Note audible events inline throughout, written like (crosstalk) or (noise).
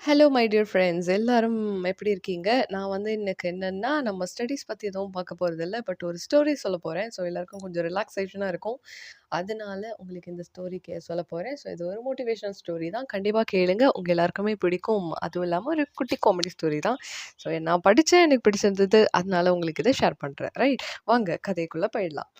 Hello my dear friends எல்லோரும் எப்படி இருக்கீங்க? நான் வந்து இன்னைக்கு என்னென்னா நம்ம ஸ்டடீஸ் பற்றி எதுவும் பார்க்க போகிறதில்ல பட் ஒரு ஸ்டோரி சொல்லப் போகிறேன் ஸோ எல்லாருக்கும் கொஞ்சம் ரிலாக்ஸேஷனாக இருக்கும். அதனால உங்களுக்கு இந்த ஸ்டோரி கே சொல்ல போகிறேன் ஸோ இது ஒரு மோட்டிவேஷனல் ஸ்டோரி தான். கண்டிப்பாக கேளுங்க. உங்கள் எல்லாருக்குமே பிடிக்கும். அதுவும் இல்லாமல் ஒரு குட்டி காமெடி ஸ்டோரி தான். ஸோ நான் படித்தேன் எனக்கு பிடிச்சிருந்தது. அதனால உங்களுக்கு இதை ஷேர் பண்ணுறேன் ரைட்? வாங்க கதைக்குள்ளே போயிடலாம்.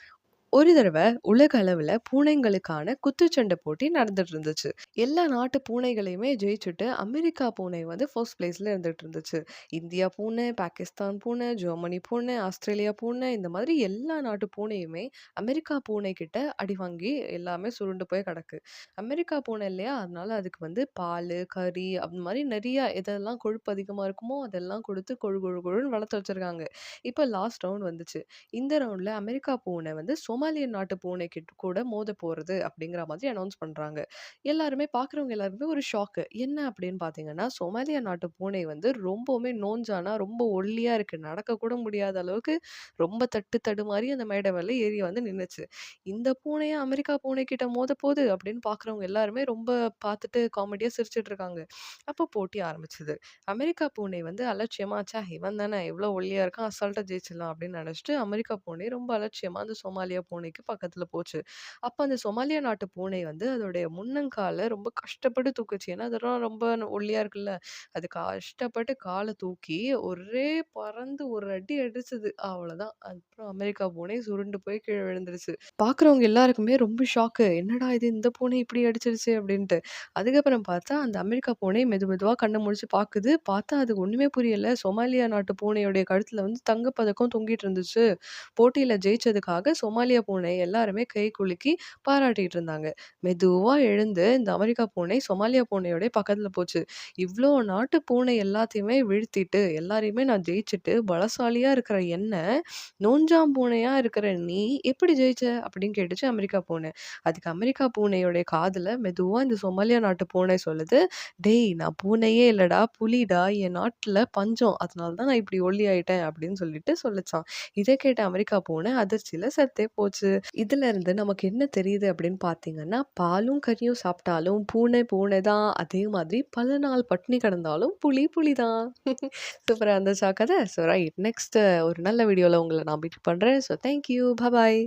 ஒரு தடவை உலக அளவில் பூனைங்களுக்கான குத்துச்சண்டை போட்டி நடந்துட்டு இருந்துச்சு. எல்லா நாட்டு பூனைகளையுமே ஜெயிச்சுட்டு அமெரிக்கா பூனை வந்து ஃபர்ஸ்ட் பிளேஸில் இருந்துட்டு இருந்துச்சு. இந்தியா பூனை, பாகிஸ்தான் பூனை, ஜெர்மனி பூனை, ஆஸ்திரேலியா பூனை இந்த மாதிரி எல்லா நாட்டு பூனையுமே அமெரிக்கா பூனை கிட்ட அடி வாங்கி எல்லாமே சுருண்டு போய் கிடக்கு. அமெரிக்கா பூனை இல்லையா? அதனால அதுக்கு வந்து பால் கறி அந்த மாதிரி நிறையா எதெல்லாம் கொழுப்பு அதிகமாக இருக்குமோ, அதெல்லாம் கொடுத்து கொழு கொழு கொழுன்னு வளர்த்து வச்சிருக்காங்க. இப்போ லாஸ்ட் ரவுண்ட் வந்துச்சு. இந்த ரவுண்டில் அமெரிக்கா பூனை வந்து சொமாலியன் நாட்டு பூனை கிட்ட கூட மோத போகிறது அப்படிங்கிற மாதிரி அனௌன்ஸ் பண்ணுறாங்க எல்லாருமே பார்க்குறவங்க எல்லாருமே ஒரு ஷாக்கு. என்ன அப்படின்னு பார்த்தீங்கன்னா, சொமாலியா நாட்டு பூனை வந்து ரொம்பவுமே நோஞ்சானா, ரொம்ப ஒல்லியாக இருக்குது நடக்கக்கூட முடியாத அளவுக்கு ரொம்ப தட்டு தடுமாறி அந்த மேடை மேல ஏறி வந்து நின்றுச்சு இந்த பூனையை அமெரிக்கா பூனை கிட்ட போகுது அப்படின்னு பார்க்குறவங்க எல்லாருமே ரொம்ப பார்த்துட்டு காமெடியாக சிரிச்சுட்டு இருக்காங்க. அப்போ போட்டி ஆரம்பிச்சது. அமெரிக்கா பூனை வந்து அலட்சியமாச்சா இவன் தானே எவ்வளோ ஒல்லியாக இருக்கான். அசால்ட்டாக ஜெயிச்சிடலாம் அப்படின்னு நினச்சிட்டு அமெரிக்கா பூனை ரொம்ப அலட்சியமாக அந்த சோமாலியா பூனைக்கு பக்கத்துல போச்சு. அப்போ அந்த சொமாலியா நாட்டு பூனை வந்து அதோடைய முன்னங்கால ரொம்ப கஷ்டப்பட்டு தூக்குச்சு. ஏன்னா அதெல்லாம் ரொம்ப ஒல்லியா இருக்குல்ல. அது கஷ்டப்பட்டு காலை தூக்கி ஒரே பறந்து ஒரு அடி அடிச்சது. அவ்வளோதான். அப்புறம் அமெரிக்கா பூனை சுருண்டு போய் கீழே விழுந்துருச்சு. பார்க்குறவங்க எல்லாருக்குமே ரொம்ப ஷாக்கு. என்னடா இது இந்த பூனை இப்படி அடிச்சிருச்சு அப்படின்ட்டு. அதுக்கப்புறம் பார்த்தா அந்த அமெரிக்கா பூனை மெது மெதுவாக கண்ணை முடிச்சு பார்க்குது. பார்த்தா அதுக்கு ஒண்ணுமே புரியல. சொமாலியா நாட்டு பூனையுடைய கழுத்தில் வந்து தங்கப்பதக்கம் தொங்கிட்டு இருந்துச்சு. போட்டியில் ஜெயிச்சதுக்காக சொமாலியா பூனை எல்லாருமே கை குலுக்கி பாராட்டிட்டு இருந்தாங்க. மெதுவா எழுந்து இந்த அமெரிக்கா பூனை சொமாலியா பூனையோட பக்கத்துல போச்சு. இவ்வளோ நாட்டு பூனை எல்லாத்தையுமே வீழ்த்திட்டு, எல்லாரையுமே நான் ஜெயிச்சுட்டு பலசாலியா இருக்கிற என்ன, நோஞ்சாம் பூனையா இருக்கிற நீ எப்படி ஜெயிச்ச? அப்படின்னு கேட்டுச்சு அமெரிக்கா பூனை. அதுக்கு அமெரிக்கா பூனையோட காதுல மெதுவா இந்த சொமாலியா நாட்டு பூனை சொல்லுது, "டேய் நான் பூனையே இல்லடா, புலிடா. என் நாட்டுல பஞ்சம். அதனால தான் நான் இப்படி ஒல்லி ஆயிட்டேன்." அப்படின்னு சொல்லிட்டு சொல்லிச்சான் இதை கேட்ட அமெரிக்கா பூனை அதிர்ச்சியில செத்தே போச்சு. இதுல இருந்து நமக்கு என்ன தெரியுது அப்படின்னு பார்த்தீங்கன்னா, பாலும் கறியும் சாப்பிட்டாலும் பூனை பூனை தான். அதே மாதிரி பல நாள் பட்டினி கிடந்தாலும் புளி புளி தான். (laughs) சூப்பராக இருந்துச்சா கதை? ஸோ ரைட் நெக்ஸ்ட் ஒரு நல்ல வீடியோல உங்களை நான் மீட் பண்றேன். So thank you. பாய்.